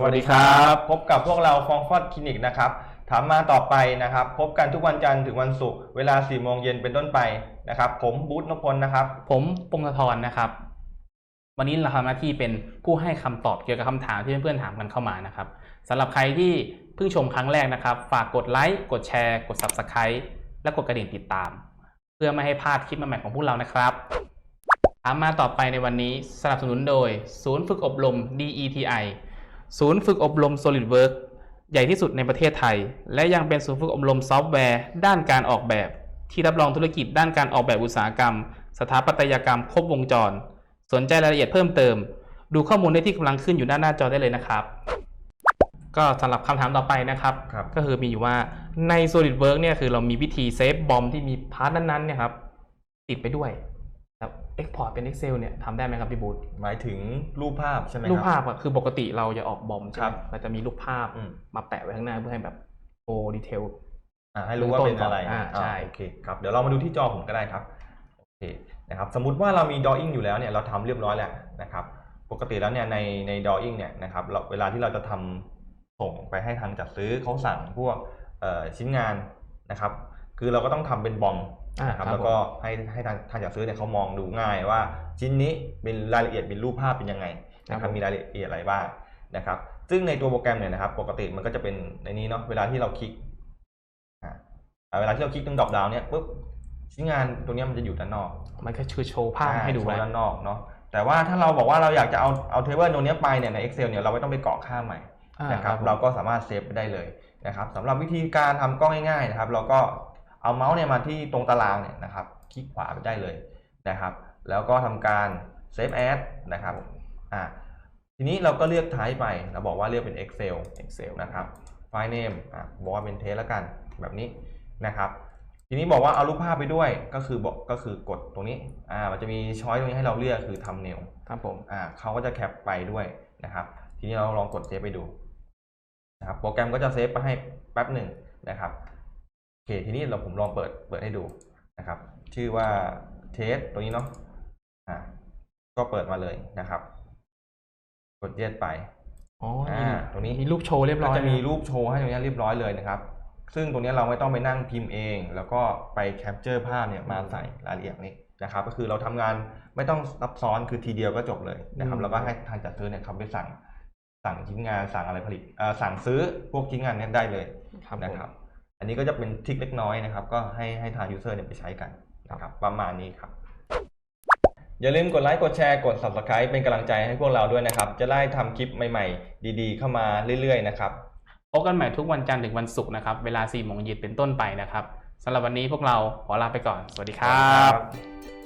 สวัสดีครับ พบกับพวกเราฟองฟอดคลินิกนะครับ ถามมาต่อไปนะครับ พบกันทุกวันจันทร์ถึงวันศุกร์เวลา4โมงเย็นเป็นต้นไปนะครับ ผมบูธนพพลนะครับ ผมปงศธรนะครับ วันนี้เราทำหน้าที่เป็นผู้ให้คำตอบเกี่ยวกับคำถามที่เพื่อนๆถามกันเข้ามานะครับสำหรับใครที่เพิ่งชมครั้งแรกนะครับ ฝากกดไลค์กดแชร์ กด Subscribe และกดกระดิ่งติดตาม เพื่อไม่ให้พลาดคลิปใหม่ๆของพวกเรานะครับถามมาต่อไปในวันนี้สนับสนุนโดย ศูนย์ฝึกอบรม DETI ศูนย์ฝึกอบรม SolidWorks ใหญ่ที่สุดในประเทศไทย และยังเป็นศูนย์ฝึกอบรมซอฟต์แวร์ ด้านการออกแบบ ที่รับรองธุรกิจด้านการออกแบบอุตสาหกรรม สถาปัตยกรรมครบวงจร สนใจรายละเอียดเพิ่มเติม ดูข้อมูลได้ที่กำลังขึ้นอยู่ด้านหน้าจอได้เลยนะครับ ก็สำหรับคำถามต่อไปนะครับ ครับ ก็คือมีอยู่ว่าใน SolidWorks เนี่ยคือเรามีวิธีเซฟบอมที่มีพาร์ทนั้นๆเนี่ยครับติดไปด้วยแล้ว Export เป็น Excel เนี่ยทำได้ไหมครับพี่บูธหมายถึงรูปภาพใช่ไหมครูรัปภาพอะคือปกติเราจะออกบอมใช่ไหครัมบเราจะมีรูปภาพอืม มาแปะไว้ข้างหน้าเพื่อให้แบบโชว์ดีเทล อ่าให้รู้ว่าเป็นอะไรอ่าใช่ โอเคครับ เดี๋ยวเรามาดูที่จอผมก็ได้ครับ โอเคนะครับ สมมุติว่าเรามี drawing อยู่แล้วเนี่ย เราทำเรียบร้อยแล้วนะครับ ปกติแล้วเนี่ยในใน drawing เนี่ยนะครับเราเวลาที่เราจะทำส่งไปให้ทางจัดซื้อเขาสั่งพวกเอ่อชิ้นงานนะครับ คือเราก็ต้องทำเป็นบอมอ่า นะครับครับแล้วก็ให้ให้ทางทางจัดซื้อเนี่ยเขามองดูง่ายว่าชิ้นนี้เป็นรายละเอียดเป็นรูปภาพเป็นยังไงนะครับมีรายละเอียดอะไรบ้างนะครับซึ่งในตัวโปรแกรมเนี่ยนะครับ ปกติมันก็จะเป็นในนี้เนาะเวลาที่เราคลิกอ่าอ่าเวลาที่เราคลิกตรงดรอปดาวเนี่ยปุ๊บชิ้นงานตัวเนี้ยมันจะอยู่ด้านนอก มันก็คือโชว์ภาพให้ดูโชแล้ว์วด้านนอกเนาะแต่ว่าถ้าเราบอกว่าเราอยากจะเอาเอาเทเบิลตัวเนี้ยไปเนี่ยใน Excel เนี่ยเราไม่ต้องไปกรอกค่าใหม่อ่านะครับผมเราก็สามารถเซฟไปได้เลยนะครับสำหรับวิธีการทำกล้องง่ายๆนะครับ เราก็ เอาเมาส์เนี่ยมาที่ตรงตารางเนี่ยนะครับ คลิกขวาไปได้เลยนะครับ แล้วก็ทำการเซฟแอดนะครับอ่าทีนี้เราก็เลือกไทป์ไป เราบอกว่าเลือกเป็น Excel Excel นะครับไฟล์เนมอะบอกว่าเป็นเทสแล้วกันแบบนี้นะครับ ทีนี้บอกว่าเอารูปภาพไปด้วยก็คือบอกก็คือกดตรงนี้อ่ามันจะมีช้อยตรงนี้ให้เราเลือกคือทำเนลครับผมอ่าเขาก็จะแคปไปด้วยนะครับ ทีนี้เราลองกดเซฟไปดูนะครับโปรแกรมก็จะเซฟไปให้แป๊บหนึ่งนะครับโอเคทีนี้เราผมลองเปิดเปิดให้ดูนะครับ ชื่อว่าเทสตัวนี้เนาะอ่าก็เปิดมาเลยนะครับ กดเย็ดไปอ๋ออ่านี่ตรงนี้มีรูปโชว์เรียบร้ก็อยจะมีนรูปโชว์ให้ตรงนี้เรียบร้อยเลยนะครับ ซึ่งตรงนี้เราไม่ต้องไปนั่งพิมพ์เอง แล้วก็ไปแคปเจอร์ภาพเนี่ยมาใส่รายละเอียดนี้นะครับ ก็คือเราทำงานไม่ต้องซับซ้อนคือทีเดียวก็จบเลยนะครับ แล้วก็ให้ทางจัดซื้อเนี่ยเขาไปสั่ง สั่งชิ้นงานสั่งอะไรผลิตเอ่อสั่งซื้อพวกชิ้นงานเนี้ได้เลยครับผมนะครับ อันนี้ก็จะเป็นทริคเล็กน้อยนะครับ ก็ให้ให้ทางยูเซอร์เนี่ยไปใช้กันนะครับประมาณนี้ครับ อย่าลืมกดไลค์กดแชร์กด subscribe เป็นกำลังใจให้พวกเราด้วยนะครับ จะได้ทำคลิปใหม่ๆ ดีๆ เข้ามาเรื่อยๆนะครับพบกันใหม่ทุกวันจันทร์ถึงวันศุกร์นะครับ เวลา4โมงเย็นเป็นต้นไปนะครับสำหรับวันนี้พวกเราขอลาไปก่อน สวัสดีครับ